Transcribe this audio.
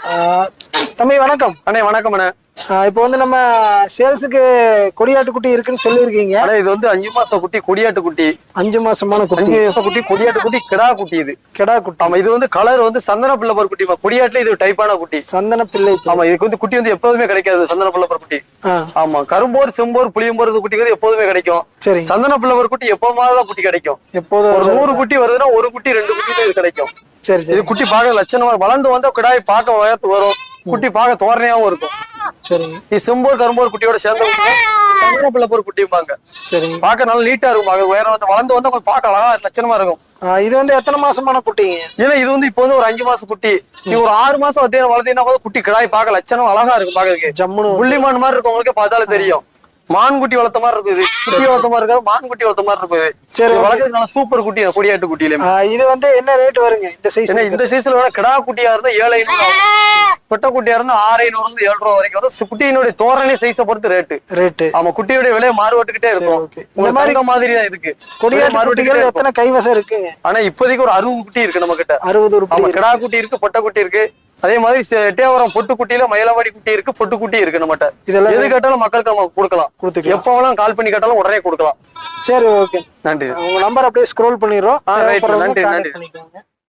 啊 தம்பி வணக்கம். அண்ணே வணக்கம் அண்ணே. இப்போ வந்து நம்ம சேல்ஸுக்கு கொடியாட்டு குட்டி இருக்குன்னு சொல்லியிருக்கீங்க. அண்ணே இது வந்து அஞ்சு மாசம் குட்டி கொடியாட்டு குட்டி அஞ்சு மாசமான குட்டி. அஞ்சு மாசம் குட்டி கொடியாட்டு குட்டி கிடா குட்டி இது. கெடா குட்டி ஆமா இது வந்து கலர் வந்து சந்தன பிள்ளப்பர் குட்டி கொடியாட்டுல இது டைப்பான குட்டி. சந்தன பிள்ளை. ஆமா இதுக்கு வந்து குட்டி வந்து எப்போதுமே கிடைக்காது சந்தன பிள்ளப்பர் குட்டி. ஆமா கரும்போர் செம்போர் புளியம்போர் இது குட்டி வந்து எப்போதுமே கிடைக்கும். சரிங்க சந்தன பிள்ளவர் குட்டி எப்போமாவது தான் குட்டி கிடைக்கும். எப்போதும் ஒரு நூறு குட்டி வருதுன்னா ஒரு குட்டி ரெண்டு குட்டி தான் இது கிடைக்கும். சரி இது சரி குட்டி பார்க்க லட்சணமா வளர்ந்து வந்தா கிடாய் பார்க்க உயர்த்து வரும். குட்டி பார்க்க தோரணையாவும் இருக்கும். சரிங்க இது செம்போர் கரும்போர் குட்டியோட சேர்ந்த பிள்ளப்பர் குட்டிம்பாங்க சரிங்க பார்க்க நல்லா நீட்டா இருக்கும் உயரம் வந்து வளர்ந்து வந்தா கொஞ்சம் பார்க்க அழகா லட்சணமா இருக்கும். இது வந்து எத்தனை மாசமான குட்டிங்க? ஏன்னா இது வந்து இப்போ வந்து ஒரு அஞ்சு மாசம் குட்டி. நீ ஒரு ஆறு மாசம் வத்தீங்க வளர்த்தீங்கன்னா குட்டி கிடாய் பார்க்க லட்சணம் அழகா இருக்கும் பாக்குறதுக்கு ஜம்முன்னு புள்ளிமான் மாதிரி இருக்கும் உங்களுக்கு பார்த்தாலே தெரியும். மான் குட்டி வளர்த்த மாதிரி இருக்கும் இது. குட்டி வளர்த்த மாதிரி இருக்காது மான் குட்டி வளர்த்த மாதிரி இருக்கும் இது. சரி, இது வளர்க்கறதுக்கு நல்லா சூப்பர் குட்டி கொடியாட்டு குட்டியில. இது வந்து என்ன ரேட் வருங்க? இந்த ஏன்னா இந்த சீசன்ல வேணா கிடா குட்டியா இருந்தா ஏழு ஐநூறு ஆகும் பொட்டை குட்டியா இருந்தா ஆறு ஐநூறுல இருந்து ஏழு ரூபா வரைக்கும் வரும். குட்டியினுடைய தோரணை சைஸை பொறுத்து ரேட்டு ரேட்டு ஆமா குட்டியோட விலை மாறுபட்டுக்கிட்டே இருக்கும். இந்த மாதிரி மாதிரி தான் இதுக்கு. குட்டிகள் இருக்கும். எத்தனை கைவசம் இருக்குங்க ஆனா இப்போதைக்கு ஒரு அறுபது குட்டி இருக்கு நம்ம கிட்ட அறுபது ரூபாய் கிடா குட்டி இருக்கு பொட்டை குட்டி இருக்கு. அதே மாதிரி எட்டயபுரம் பொட்டு குட்டியில மயிலவாடி குட்டி இருக்கு பொட்டு குட்டி இருக்கு நம்மகிட்ட. இதெல்லாம் எது கேட்டாலும் மக்களுக்கு நம்ம கொடுக்கலாம். கொடுத்துக்கலாம். எப்ப வேணாலும் கால் பண்ணி கேட்டாலும் உடனே கொடுக்கலாம். சரி ஓகே நன்றி. உங்க நம்பர் அப்படியே ஸ்க்ரோல் பண்ணிடுறோம். நன்றி, நன்றி.